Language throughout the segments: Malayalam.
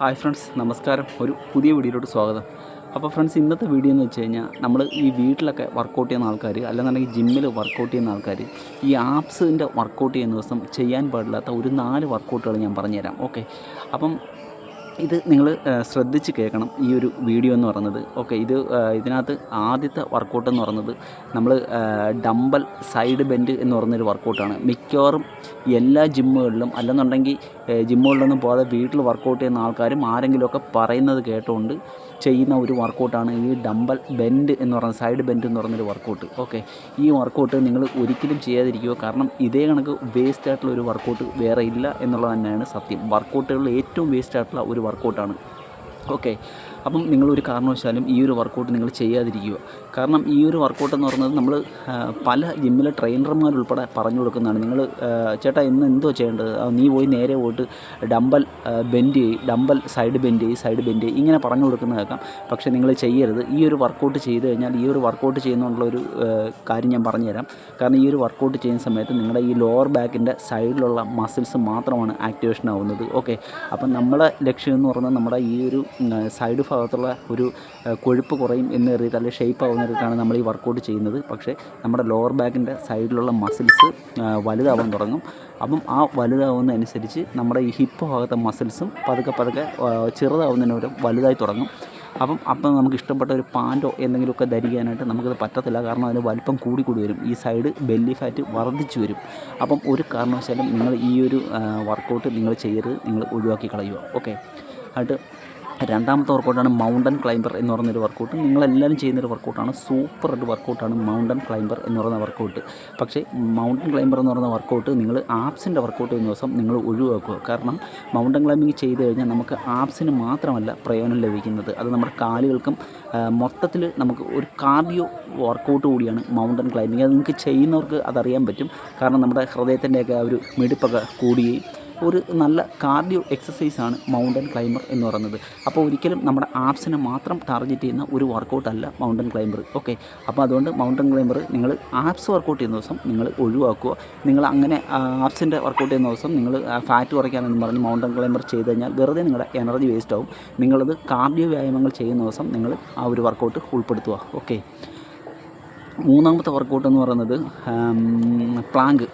ഹായ് ഫ്രണ്ട്സ് നമസ്കാരം. ഒരു പുതിയ വീഡിയോയിലോട്ട് സ്വാഗതം. അപ്പോൾ ഫ്രണ്ട്സ് ഇന്നത്തെ വീഡിയോ എന്ന് വെച്ച് കഴിഞ്ഞാൽ നമ്മൾ ഈ വീട്ടിലൊക്കെ വർക്കൗട്ട് ചെയ്യുന്ന ആൾക്കാർ അല്ലെന്നുണ്ടെങ്കിൽ ജിമ്മിൽ വർക്കൗട്ട് ചെയ്യുന്ന ആൾക്കാർ ഈ ആപ്സിന്റെ വർക്കൗട്ട് ചെയ്യുന്ന ദിവസം ചെയ്യാൻ പാടില്ലാത്ത ഒരു നാല് വർക്കൗട്ടുകൾ ഞാൻ പറഞ്ഞുതരാം. ഓക്കെ അപ്പം ഇത് നിങ്ങൾ ശ്രദ്ധിച്ച് കേൾക്കണം ഈ ഒരു വീഡിയോ എന്ന് പറയുന്നത്. ഓക്കെ ഇത് ഇതിനകത്ത് ആദ്യത്തെ വർക്കൗട്ട് എന്ന് പറയുന്നത് നമ്മൾ ഡംബൽ സൈഡ് ബെൻഡ് എന്ന് പറയുന്നൊരു വർക്കൗട്ടാണ് മിക്കവാറും എല്ലാ ജിമ്മുകളിലും അല്ലെന്നുണ്ടെങ്കിൽ ജിമ്മുകളിലൊന്നും പോകാതെ വീട്ടിൽ വർക്കൗട്ട് ചെയ്യുന്ന ആൾക്കാരും ആരെങ്കിലുമൊക്കെ പറയുന്നത് കേട്ടുകൊണ്ട് ചെയ്യുന്ന ഒരു വർക്കൗട്ടാണ് ഈ ഡംബൽ ബെൻഡ് എന്ന് പറയുന്ന സൈഡ് ബെൻഡ് എന്ന് പറയുന്നൊരു വർക്കൗട്ട് ഓക്കെ ഈ വർക്കൗട്ട് നിങ്ങൾ ഒരിക്കലും ചെയ്യാതിരിക്കുക. കാരണം ഇതേ കണക്ക് വേസ്റ്റ് ആയിട്ടുള്ള ഒരു വർക്കൗട്ട് വേറെ ഇല്ല എന്നുള്ളത് തന്നെയാണ് സത്യം. വർക്കൗട്ടുകളിൽ ഏറ്റവും വേസ്റ്റ് ആയിട്ടുള്ള ഒരു വർക്കൗട്ടാണ് ഓക്കെ അപ്പം നിങ്ങൾ ഒരു കാരണവശാലും ഈ ഒരു വർക്കൗട്ട് നിങ്ങൾ ചെയ്യാതിരിക്കുക. കാരണം ഈ ഒരു വർക്കൗട്ട് എന്ന് പറയുന്നത് നമ്മൾ പല ജിമ്മിലെ ട്രെയിനർമാരുൾപ്പെടെ പറഞ്ഞു കൊടുക്കുന്നതാണ്. നിങ്ങൾ ചേട്ടാ ഇന്ന് എന്തോ ചെയ്യേണ്ടത്? നീ പോയി നേരെ പോയിട്ട് ഡമ്പൽ ബെൻഡ് ചെയ്യ്. ഡമ്പൽ സൈഡ് ബെൻഡ് ചെയ്യ് സൈഡ് ബെൻഡ് ചെയ്യ്. ഇങ്ങനെ പറഞ്ഞു കൊടുക്കുന്നത് കേൾക്കാം. പക്ഷേ നിങ്ങൾ ചെയ്യരുത്. ഈ ഒരു വർക്കൗട്ട് ചെയ്ത് കഴിഞ്ഞാൽ ഈ ഒരു വർക്കൗട്ട് ചെയ്യുന്നുള്ള ഒരു കാര്യം ഞാൻ പറഞ്ഞുതരാം. കാരണം ഈ ഒരു വർക്കൗട്ട് ചെയ്യുന്ന സമയത്ത് നിങ്ങളുടെ ഈ ലോവർ ബാക്കിന്റെ സൈഡിലുള്ള മസിൽസ് മാത്രമാണ് ആക്ടിവേഷൻ ആവുന്നത്. ഓക്കെ അപ്പം നമ്മുടെ ലക്ഷ്യം എന്ന് പറയുന്നത് നമ്മുടെ ഈ ഒരു സൈഡ് ഭാഗത്തുള്ള ഒരു കൊഴുപ്പ് കുറയും എന്ന് കരുതിയിട്ട് അല്ലെങ്കിൽ ഷേപ്പ് ആവുന്ന നമ്മൾ ഈ വർക്കൗട്ട് ചെയ്യുന്നത്. പക്ഷേ നമ്മുടെ ലോവർ ബാക്കിന്റെ സൈഡിലുള്ള മസിൽസ് വലുതാവാൻ തുടങ്ങും. അപ്പം ആ വലുതാവുന്നതനുസരിച്ച് നമ്മുടെ ഈ ഹിപ്പ് ഭാഗത്തെ മസിൽസും പതുക്കെ പതുക്കെ ആ, ചെറുതാവുന്നതിനോട് വലുതായി തുടങ്ങും. അപ്പം അപ്പം നമുക്ക് ഇഷ്ടപ്പെട്ട ഒരു പാന്റോ എന്തെങ്കിലുമൊക്കെ ധരിക്കാനായിട്ട് നമുക്കത് പറ്റത്തില്ല. കാരണം അതിന് വലിപ്പം കൂടി കൂടി വരും. ഈ സൈഡ് ബെല്ലി ഫാറ്റ് വർദ്ധിച്ചു വരും. അപ്പം ഒരു കാരണവശാലും നിങ്ങൾ ഈ ഒരു വർക്കൗട്ട് നിങ്ങൾ ചെയ്യരുത്. നിങ്ങൾ ഒഴിവാക്കി കളയുക. ഓക്കെ ആയിട്ട് രണ്ടാമത്തെ വർക്കൗട്ടാണ് മൗണ്ടൻ ക്ലൈംബർ എന്ന് പറയുന്നൊരു വർക്കൗട്ട് നിങ്ങളെല്ലാവരും ചെയ്യുന്നൊരു വർക്കൗട്ടാണ് സൂപ്പർ ഒരു വർക്കൗട്ടാണ് മൗണ്ടൻ ക്ലൈംബർ എന്ന് പറയുന്ന വർക്കൗട്ട് പക്ഷേ മൗണ്ടൻ ക്ലൈംബർ എന്ന് പറയുന്ന വർക്കൗട്ട് നിങ്ങൾ ആപ്സിന്റെ വർക്കൗട്ട് ചെയ്യുന്ന ദിവസം നിങ്ങൾ ഒഴിവാക്കുക. കാരണം മൗണ്ടൻ ക്ലൈംബിങ് ചെയ്ത് കഴിഞ്ഞാൽ നമുക്ക് ആപ്സിന് മാത്രമല്ല പ്രയോജനം ലഭിക്കുന്നത്. അത് നമ്മുടെ കാലുകൾക്കും മൊത്തത്തിൽ നമുക്ക് ഒരു കാർഡിയോ വർക്കൗട്ട് കൂടിയാണ് മൗണ്ടൻ ക്ലൈംബിങ് അത് നിങ്ങൾക്ക് ചെയ്യുന്നവർക്ക് അതറിയാൻ പറ്റും. കാരണം നമ്മുടെ ഹൃദയത്തിന്റെയൊക്കെ ആ ഒരു മിടിപ്പൊക്കെ കൂടുകയും ഒരു നല്ല കാർഡിയോ എക്സസൈസാണ് മൗണ്ടൻ ക്ലൈംബർ എന്ന് പറയുന്നത്. അപ്പോൾ ഒരിക്കലും നമ്മുടെ ആപ്സിനെ മാത്രം ടാർഗറ്റ് ചെയ്യുന്ന ഒരു വർക്കൗട്ട് അല്ല മൗണ്ടൻ ക്ലൈംബർ ഓക്കെ അപ്പോൾ അതുകൊണ്ട് മൗണ്ടൻ ക്ലൈംബർ നിങ്ങൾ ആപ്സ് വർക്കൗട്ട് ചെയ്യുന്ന ദിവസം നിങ്ങൾ ഒഴിവാക്കുക. നിങ്ങൾ അങ്ങനെ ആപ്സിന്റെ വർക്കൗട്ട് ചെയ്യുന്ന ദിവസം നിങ്ങൾ ഫാറ്റ് കുറയ്ക്കാനെന്ന് പറഞ്ഞ് മൗണ്ടൻ ക്ലൈംബർ ചെയ്ത് കഴിഞ്ഞാൽ വെറുതെ നിങ്ങളുടെ എനർജി വേസ്റ്റ് ആവും. നിങ്ങളത് കാർഡിയോ വ്യായാമങ്ങൾ ചെയ്യുന്ന ദിവസം നിങ്ങൾ ആ ഒരു വർക്കൗട്ട് ഉൾപ്പെടുത്തുക. ഓക്കെ മൂന്നാമത്തെ വർക്കൗട്ട് എന്ന് പറയുന്നത് പ്ലാങ്ക്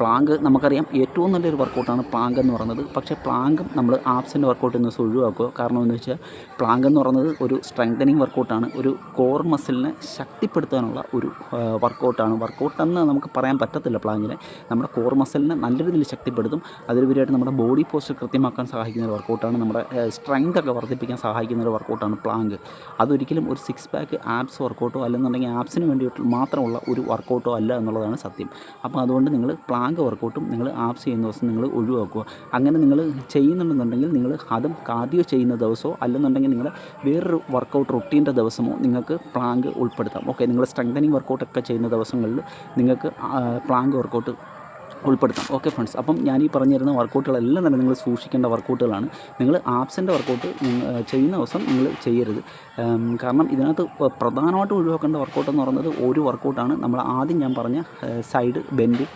പ്ലാങ്ക് നമുക്കറിയാം ഏറ്റവും നല്ലൊരു വർക്കൗട്ടാണ് പ്ലാങ്ക് എന്ന് പറയുന്നത്. പക്ഷേ പ്ലാങ്കും നമ്മൾ ആപ്സിന്റെ വർക്കൗട്ട് എന്ന് ഒഴിവാക്കുക. കാരണം എന്ന് വെച്ചാൽ പ്ലാങ്ക് എന്ന് പറയുന്നത് ഒരു സ്ട്രെങ്തനിങ് വർക്കൗട്ടാണ്. ഒരു കോർ മസിലിനെ ശക്തിപ്പെടുത്താനുള്ള ഒരു വർക്കൗട്ടാണ്. വർക്കൗട്ട് എന്ന് നമുക്ക് പറയാൻ പറ്റത്തില്ല പ്ലാങ്കിനെ. നമ്മുടെ കോർ മസിലിനെ നല്ല രീതിയിൽ ശക്തിപ്പെടുത്തും. അതിലുപരിയായിട്ട് നമ്മുടെ ബോഡി പോസ്ചർ കൃത്യമാക്കാൻ സഹായിക്കുന്ന ഒരു വർക്കൗട്ടാണ്. നമ്മുടെ സ്ട്രെങ്ത് ഒക്കെ വർദ്ധിപ്പിക്കാൻ സഹായിക്കുന്ന ഒരു വർക്കൗട്ടാണ് പ്ലാങ്ക്. അതൊരിക്കലും ഒരു സിക്സ് പാക്ക് ആപ്സ് വർക്കൗട്ടോ അല്ലെന്നുണ്ടെങ്കിൽ ആപ്സിന് വേണ്ടിയിട്ട് മാത്രമുള്ള ഒരു വർക്കൗട്ടോ അല്ല എന്നുള്ളതാണ് സത്യം. അപ്പോൾ അതുകൊണ്ട് നിങ്ങൾ പ്ലാങ്ക് വർക്കൗട്ടും നിങ്ങൾ ആപ്സ് ചെയ്യുന്ന ദിവസം നിങ്ങൾ ഒഴിവാക്കുക. അങ്ങനെ നിങ്ങൾ ചെയ്യുന്നുണ്ടെന്നുണ്ടെങ്കിൽ നിങ്ങൾ അതും കാർഡിയോ ചെയ്യുന്ന ദിവസമോ അല്ലെന്നുണ്ടെങ്കിൽ നിങ്ങൾ വേറൊരു വർക്കൗട്ട് റൊട്ടീന്റെ ദിവസമോ നിങ്ങൾക്ക് പ്ലാങ്ക് ഉൾപ്പെടുത്താം. ഓക്കെ നിങ്ങൾ സ്ട്രെങ്തനിങ് വർക്കൗട്ടൊക്കെ ചെയ്യുന്ന ദിവസങ്ങളിൽ നിങ്ങൾക്ക് പ്ലാങ്ക് വർക്കൗട്ട് ഉൾപ്പെടുത്താം. ഓക്കെ ഫ്രണ്ട്സ് അപ്പം ഞാൻ ഈ പറഞ്ഞു തരുന്ന വർക്കൗട്ടുകളെല്ലാം തന്നെ നിങ്ങൾ സൂക്ഷിക്കേണ്ട വർക്കൗട്ടുകളാണ്. നിങ്ങൾ ആപ്സിന്റെ വർക്കൗട്ട് ചെയ്യുന്ന ദിവസം നിങ്ങൾ ചെയ്യരുത്. കാരണം ഇതിനകത്ത് പ്രധാനമായിട്ടും ഒഴിവാക്കേണ്ട വർക്കൗട്ട് എന്ന് പറയുന്നത് ഒരു വർക്കൗട്ടാണ്. നമ്മൾ ആദ്യം ഞാൻ പറഞ്ഞ സൈഡ് ബെൻഡ്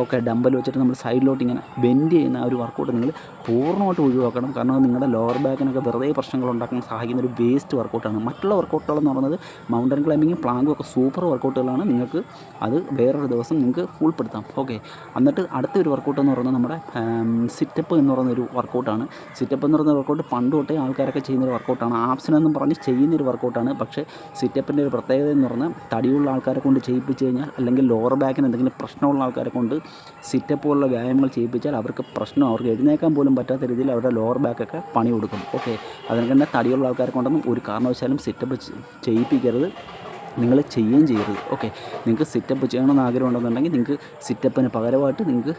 ഒക്കെ ഡമ്പൽ വെച്ചിട്ട് നമ്മൾ സൈഡിലോട്ട് ഇങ്ങനെ ബെൻഡ് ചെയ്യുന്ന ആ ഒരു വർക്കൗട്ട് നിങ്ങൾ പൂർണമായിട്ട് ഒഴിവാക്കണം. കാരണം നിങ്ങളുടെ ലോവർ ബാക്കിനൊക്കെ വെറുതെ പ്രശ്നങ്ങൾ ഉണ്ടാക്കാൻ സഹായിക്കുന്ന ഒരു വേസ്റ്റ് വർക്കൗട്ടാണ് മറ്റുള്ള വർക്കൗട്ടുകൾ എന്ന് പറയുന്നത് മൗണ്ടൻ ക്ലൈമ്പിങ്ങും പ്ലാങ്കും ഒക്കെ സൂപ്പർ വർക്കൗട്ടുകളാണ് നിങ്ങൾക്ക് അത് വേറൊരു ദിവസം നിങ്ങൾക്ക് ഉൾപ്പെടുത്താം. ഓക്കെ എന്നിട്ട് അടുത്തൊരു വർക്കൗട്ട് എന്ന് പറയുന്നത് നമ്മുടെ സിറ്റപ്പ് എന്ന് പറയുന്ന ഒരു വർക്കൗട്ടാണ് സിറ്റപ്പ് എന്ന് പറയുന്ന വർക്കൗട്ട് പണ്ട് തൊട്ടേ ആൾക്കാരൊക്കെ ചെയ്യുന്ന ഒരു വർക്കൗട്ടാണ് ആപ്സിനെന്നും പറഞ്ഞ് ചെയ്യുന്ന ഒരു വർക്കൗട്ടാണ് പക്ഷേ സിറ്റപ്പിന്റെ ഒരു പ്രത്യേകത എന്ന് പറഞ്ഞാൽ തടിയുള്ള ആൾക്കാരെ കൊണ്ട് ചെയ്യിപ്പിച്ച് കഴിഞ്ഞാൽ അല്ലെങ്കിൽ ലോവർ ബാക്കിന് എന്തെങ്കിലും പ്രശ്നമുള്ള ആൾക്കാരെ കൊണ്ട് സിറ്റപ്പ് പോലുള്ള വ്യായാമങ്ങൾ ചെയ്യിപ്പിച്ചാൽ അവർക്ക് പ്രശ്നം അവർക്ക് എഴുന്നേക്കാൻ പോലും പറ്റാത്ത രീതിയിൽ അവരുടെ ലോവർ ബാക്കൊക്കെ പണി കൊടുക്കും ഓക്കെ അതിന് തന്നെ തടിയുള്ള ആൾക്കാരെ കൊണ്ടൊന്നും ഒരു കാരണവശാലും സിറ്റപ്പ് ചെയ്യിപ്പിക്കരുത്. നിങ്ങൾ ചെയ്യുകയും ചെയ്യരുത്. ഓക്കെ നിങ്ങൾക്ക് സിറ്റപ്പ് ചെയ്യണമെന്ന് ആഗ്രഹം ഉണ്ടെന്നുണ്ടെങ്കിൽ നിങ്ങൾക്ക് സിറ്റപ്പിന് പകരമായിട്ട് നിങ്ങൾക്ക്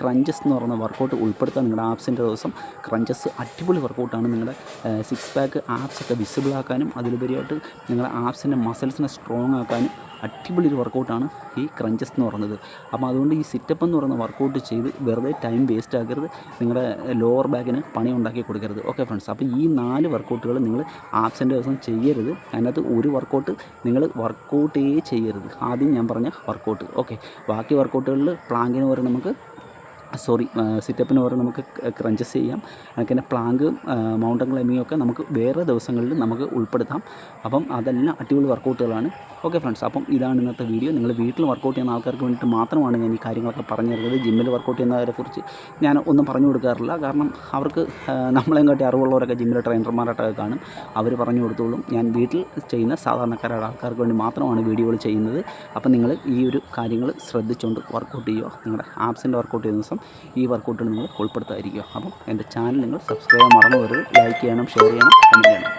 ക്രഞ്ചസ് എന്ന് പറയുന്ന വർക്കൗട്ട് ഉൾപ്പെടുത്താൻ നിങ്ങളുടെ ആപ്സിന്റെ ദിവസം ക്രഞ്ചസ് അടിപൊളി വർക്കൗട്ടാണ് നിങ്ങളുടെ സിക്സ് പാക്ക് ആപ്സൊക്കെ വിസിബിൾ ആക്കാനും അതിലുപരിയായിട്ട് നിങ്ങളുടെ ആപ്സിന്റെ മസിൽസിനെ സ്ട്രോങ് ആക്കാനും അടിപൊളി ഒരു വർക്കൗട്ടാണ് ഈ ക്രഞ്ചസ് എന്ന് പറയുന്നത്. അപ്പോൾ അതുകൊണ്ട് ഈ സിറ്റപ്പ് എന്ന് പറയുന്ന വർക്കൗട്ട് ചെയ്ത് വെറുതെ ടൈം വേസ്റ്റ് ആക്കരുത്. നിങ്ങളുടെ ലോവർ ബാക്കിന് പണി ഉണ്ടാക്കി കൊടുക്കരുത്. ഓക്കെ ഫ്രണ്ട്സ് അപ്പോൾ ഈ നാല് വർക്കൗട്ടുകൾ നിങ്ങൾ ആബ്സെന്റ് ദിവസം ചെയ്യരുത്. അതിനകത്ത് ഒരു വർക്കൗട്ട് നിങ്ങൾ വർക്കൗട്ടേ ചെയ്യരുത്. ആദ്യം ഞാൻ പറഞ്ഞ വർക്കൗട്ട് ഓക്കെ ബാക്കി വർക്കൗട്ടുകളിൽ പ്ലാങ്കിന് പകരം നമുക്ക് സോറി സിറ്റപ്പിന് പകരം നമുക്ക് ക്രഞ്ചസ് ചെയ്യാം. തന്നെ പ്ലാങ്ക് മൗണ്ടൻ ക്ലൈമ്പിംഗ് ഒക്കെ നമുക്ക് വേറെ ദിവസങ്ങളിൽ നമുക്ക് ഉൾപ്പെടുത്താം. അപ്പം അതെല്ലാം അടിപൊളി വർക്കൗട്ടുകളാണ്. ഓക്കെ ഫ്രണ്ട്സ് അപ്പം ഇതാണ് ഇന്നത്തെ വീഡിയോ. നിങ്ങൾ വീട്ടിൽ വർക്കൗട്ട് ചെയ്യുന്ന ആൾക്കാർക്ക് വേണ്ടിയിട്ട് മാത്രമാണ് ഞാൻ ഈ കാര്യങ്ങളൊക്കെ പറഞ്ഞു തരുന്നത് ജിമ്മിൽ വർക്കൗട്ട് ചെയ്യുന്നവരെ കുറിച്ച് ഞാൻ ഒന്നും പറഞ്ഞു കൊടുക്കാറില്ല. കാരണം അവർക്ക് നമ്മളെയും കാട്ടി അറിവുള്ളവരൊക്കെ ജിമ്മിലെ ട്രെയിനർമാരായിട്ടൊക്കെ കാണും. അവർ പറഞ്ഞു കൊടുത്തോളും. ഞാൻ വീട്ടിൽ ചെയ്യുന്ന സാധാരണക്കാരുടെ ആൾക്കാർക്ക് വേണ്ടി മാത്രമാണ് വീഡിയോകൾ ചെയ്യുന്നത്. അപ്പം നിങ്ങൾ ഈ ഒരു കാര്യങ്ങൾ ശ്രദ്ധിച്ചുകൊണ്ട് വർക്കൗട്ട് ചെയ്യുക. നിങ്ങളുടെ ആപ്സിന്റെ വർക്കൗട്ട് ചെയ്യുന്ന ദിവസം ഈ വർക്കൗട്ടിൽ നിങ്ങൾ ഉൾപ്പെടുത്താതിരിക്കുക. അപ്പം എന്റെ ചാനൽ നിങ്ങൾ സബ്സ്ക്രൈബ് മറന്നു വരുത് ലൈക്ക് ചെയ്യണം ഷെയർ ചെയ്യണം കമന്റ് ചെയ്യണം.